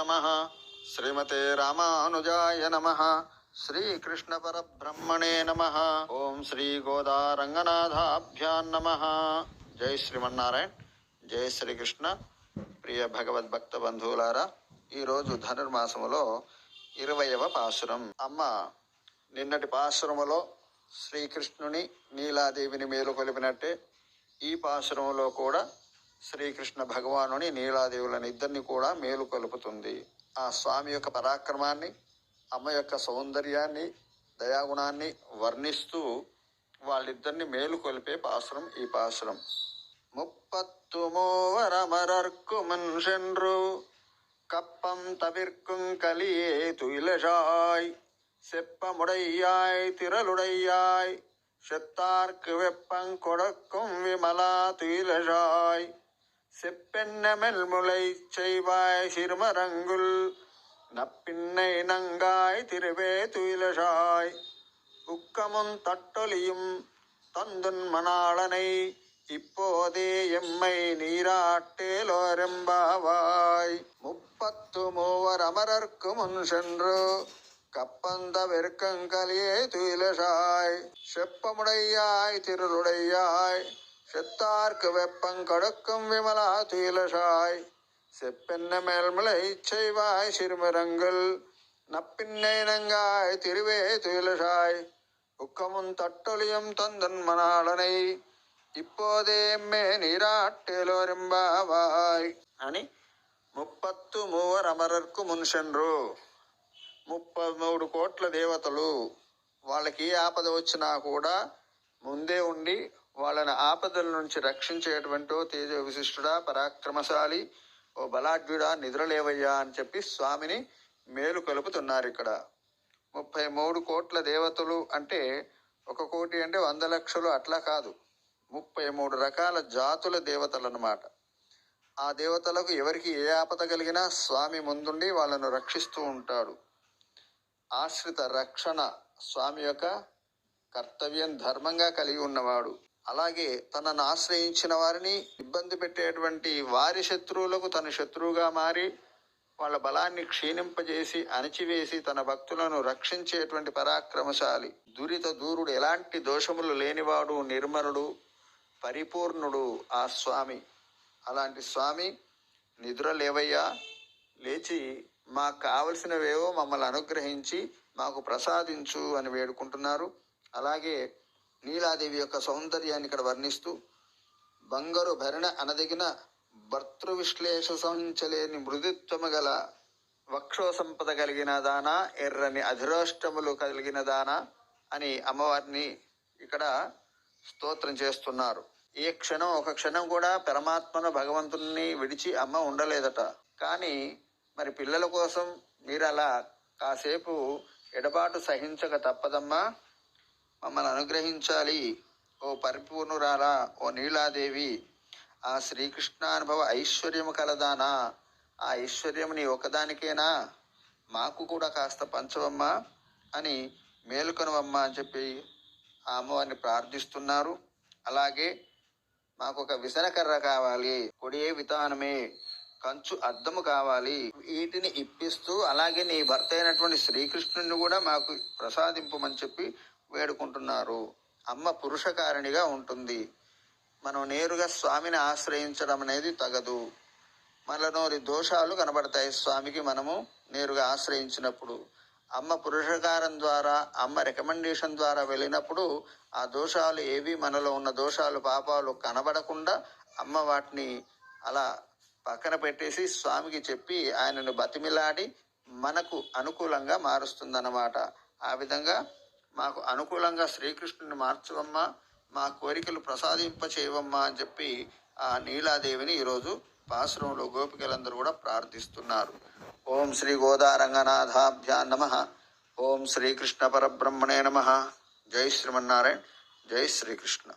నమ శ్రీమతే రామానుజాయ నమ శ్రీకృష్ణ పరబ్రహ్మణే నమ ఓం శ్రీ గోదారంగనాథాభ్యాం నమ జై శ్రీమన్నారాయణ జై శ్రీకృష్ణ ప్రియ భగవద్భక్త బంధువులారా ఈరోజు ధనుర్మాసములో ఇరవయవ పాసురం అమ్మ నిన్నటి పాసురములో శ్రీకృష్ణుని నీలాదేవిని మేలుకొలిపినట్టే ఈ పాసురంలో కూడా శ్రీకృష్ణ భగవానుని నీలాదేవులని ఇద్దరిని కూడా మేలు కలుపుతుంది ఆ స్వామి యొక్క పరాక్రమాన్ని అమ్మ యొక్క సౌందర్యాన్ని దయాగుణాన్ని వర్ణిస్తూ వాళ్ళిద్దరిని మేలు కొలిపే పాసురం ఈ పాసురం ముప్పత్తు మూవరమరర్కు మనుషెన్రు கப்பம் தவிர்க்கும் கலியே துயிலஷாய் செப்பமுடையாய் திரளுடையாய் செத்தார்க்கு வெப்பங் கொடுக்கும் விமலா துயிலஷாய் செப்பெண்ணமெல் முளை செய்வாய் சிறுமரங்குல் நப்பின்னை நங்காய் திருவே துயிலஷாய் உக்கமும் தட்டொலியும் தந்துன் மணாளனை இப்போதே எம்மை நீராட்டேலோரெம்பாவாய் முப்பத்து மூவர் அமரர்க்கு முன் சென்று கப்பந்த வெறுக்கங்கலியே துயிலஷாய் செப்பமுடையாய் திருளுடையாய். செத்தார்க்கு வெப்பங் கொடுக்கும் விமலா துயிலசாய் செப்பென்ன மேல்மலை செய்வாய் சிறுமிரங்கள் நப்பின்னை நங்காய் திருவே துயிலசாய் உக்கமும் தட்டொலியும் தந்தன் மணாளனை ఇప్పోదే మే నీరాట్టేలోరింబావాయ్ అని ముప్పత్తు మూవర్ అమరర్కు మున్షన్రు ముప్పై మూడు కోట్ల దేవతలు వాళ్ళకి ఏ ఆపద వచ్చినా కూడా ముందే ఉండి వాళ్ళని ఆపదల నుంచి రక్షించేటువంటి తేజో తేజ విశిష్టుడా పరాక్రమశాలి ఓ బలాఢ్యుడా నిద్రలేవయ్యా అని చెప్పి స్వామిని మేలు కలుపుతున్నారు ఇక్కడ. ముప్పై మూడు కోట్ల దేవతలు అంటే ఒక కోటి అంటే వంద లక్షలు అట్లా కాదు. ముప్పై మూడు రకాల జాతుల దేవతలు అన్నమాట ఆ దేవతలకు ఎవరికి ఏ ఆపద కలిగినా స్వామి ముందుండి వాళ్ళను రక్షిస్తూ ఉంటాడు. ఆశ్రిత రక్షణ స్వామి యొక్క కర్తవ్యం ధర్మంగా కలిగి ఉన్నవాడు. అలాగే తనను ఆశ్రయించిన వారిని ఇబ్బంది పెట్టేటువంటి వారి శత్రువులకు తన శత్రువుగా మారి వాళ్ళ బలాన్ని క్షీణింపజేసి అణిచివేసి తన భక్తులను రక్షించేటువంటి పరాక్రమశాలి. దురిత దూరుడు ఎలాంటి దోషములు లేనివాడు నిర్మలుడు పరిపూర్ణుడు ఆ స్వామి. అలాంటి స్వామి నిద్ర లేవయ్యా. లేచి మాకు కావలసినవేవో మమ్మల్ని అనుగ్రహించి మాకు ప్రసాదించు అని వేడుకుంటున్నారు. అలాగే నీలాదేవి యొక్క సౌందర్యాన్ని ఇక్కడ వర్ణిస్తూ బంగారు భరణ అనదగిన భర్తృ విశ్లేష సంచలేని మృదుత్వము గల వక్షో సంపద కలిగిన దానా ఎర్రని అధిరోష్టములు కలిగిన దానా అని అమ్మవారిని ఇక్కడ స్తోత్రం చేస్తున్నారు. ఏ క్షణం ఒక క్షణం కూడా పరమాత్మను భగవంతుని విడిచి అమ్మ ఉండలేదట. కానీ మరి పిల్లల కోసం మీరు అలా కాసేపు ఎడబాటు సహించక తప్పదమ్మా. మమ్మల్ని అనుగ్రహించాలి. ఓ పరిపూర్ణురాలా ఓ నీలాదేవి ఆ శ్రీకృష్ణ అనుభవ ఐశ్వర్యము కలదానా. ఆ ఐశ్వర్యం నీ ఒకదానికేనా? మాకు కూడా కాస్త పంచవమ్మా అని మేలుకొనవమ్మా అని చెప్పి ఆ అమ్మవారిని ప్రార్థిస్తున్నారు. అలాగే మాకు ఒక విసనకర్ర కావాలి. కొడియే విధానమే. కంచు అద్దము కావాలి. వీటిని ఇప్పిస్తూ అలాగే నీ భర్త అయినటువంటి శ్రీకృష్ణుని కూడా మాకు ప్రసాదింపమని చెప్పి వేడుకుంటున్నారు. అమ్మ పురుషకారిణిగా ఉంటుంది. మనం నేరుగా స్వామిని ఆశ్రయించడం అనేది తగదు. మనలోని దోషాలు కనబడతాయి స్వామికి మనము నేరుగా ఆశ్రయించినప్పుడు. అమ్మ పురుషకారం ద్వారా అమ్మ రికమెండేషన్ ద్వారా వెళ్ళినప్పుడు ఆ దోషాలు ఏవి మనలో ఉన్న దోషాలు పాపాలు కనబడకుండా అమ్మ వాటిని అలా పక్కన పెట్టేసి స్వామికి చెప్పి ఆయనను బతిమిలాడి మనకు అనుకూలంగా మారుస్తుందన్నమాట. ఆ విధంగా మాకు అనుకూలంగా శ్రీకృష్ణుని మార్చవమ్మా మా కోరికలు ప్రసాదింప చేయవమ్మా అని చెప్పి ఆ నీలాదేవిని ఈరోజు పాశ్రంలో గోపికలందరూ కూడా ప్రార్థిస్తున్నారు. ఓం శ్రీ గోదారంగనాథాభ్యా నమ. ఓం శ్రీకృష్ణ పరబ్రహ్మణే నమ. జై శ్రీమన్నారాయణ. జై శ్రీకృష్ణ.